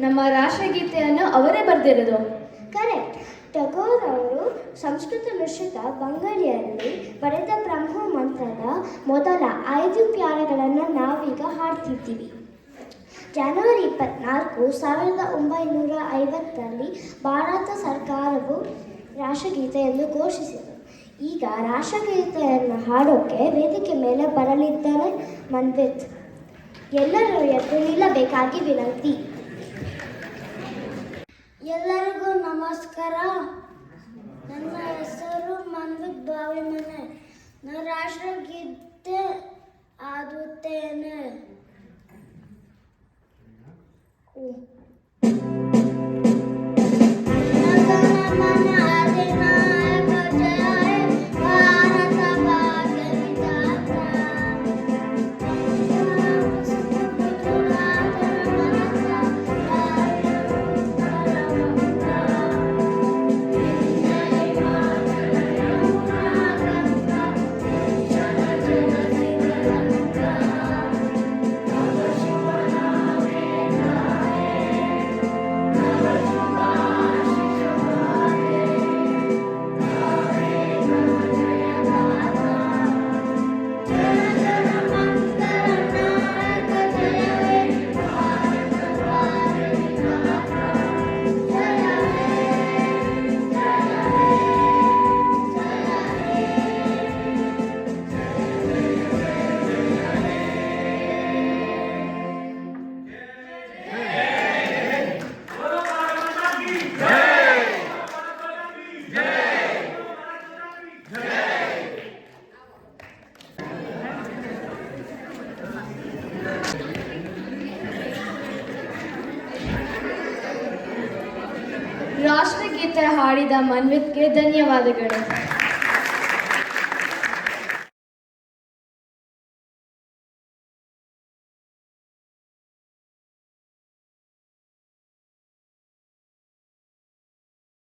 ನಮ್ಮ ರಾಷ್ಟ್ರಗೀತೆಯನ್ನು ಅವರೇ ಬರೆದಿರೋದು. ಕರೆಕ್ಟ್. ಟಗೋರ್ ಅವರು ಸಂಸ್ಕೃತ ಮಿಶ್ರಿತ ಬಂಗಾಳಿಯಲ್ಲಿ ಬರೆದ ಬ್ರಹ್ಮ ಮಂತ್ರದ ಮೊದಲ ಐದು ಪ್ಯಾರಗಳನ್ನು ನಾವೀಗ ಹಾಡ್ತಿದ್ದೀವಿ. ಜನವರಿ ಇಪ್ಪತ್ನಾಲ್ಕು ಸಾವಿರದ ಒಂಬೈನೂರ ಐವತ್ತರಲ್ಲಿ ಭಾರತ ಸರ್ಕಾರವು ರಾಷ್ಟ್ರಗೀತೆಯನ್ನು ಘೋಷಿಸಿತು. ಈಗ ರಾಷ್ಟ್ರಗೀತೆಯನ್ನು ಹಾಡೋಕೆ ವೇದಿಕೆ ಮೇಲೆ ಬರಲಿದ್ದಾರೆ ಮನ್ವಿತ್. ಎಲ್ಲರೂ ಎದ್ದು ನಿಲ್ಲಬೇಕಾಗಿ ವಿನಂತಿ. ಎಲ್ಲರಿಗೂ ನಮಸ್ಕಾರ. ನನ್ನ ಹೆಸರು ಮನ್ವಿತ್ ಬಾವಿಮನೆ. ನಾನು ರಾಷ್ಟ್ರಗೀತೆ ರಾಷ್ಟ್ರಗೀತೆ ಹಾಡಿದ ಮನ್ವಿತ್ಗೆ ಧನ್ಯವಾದಗಳು.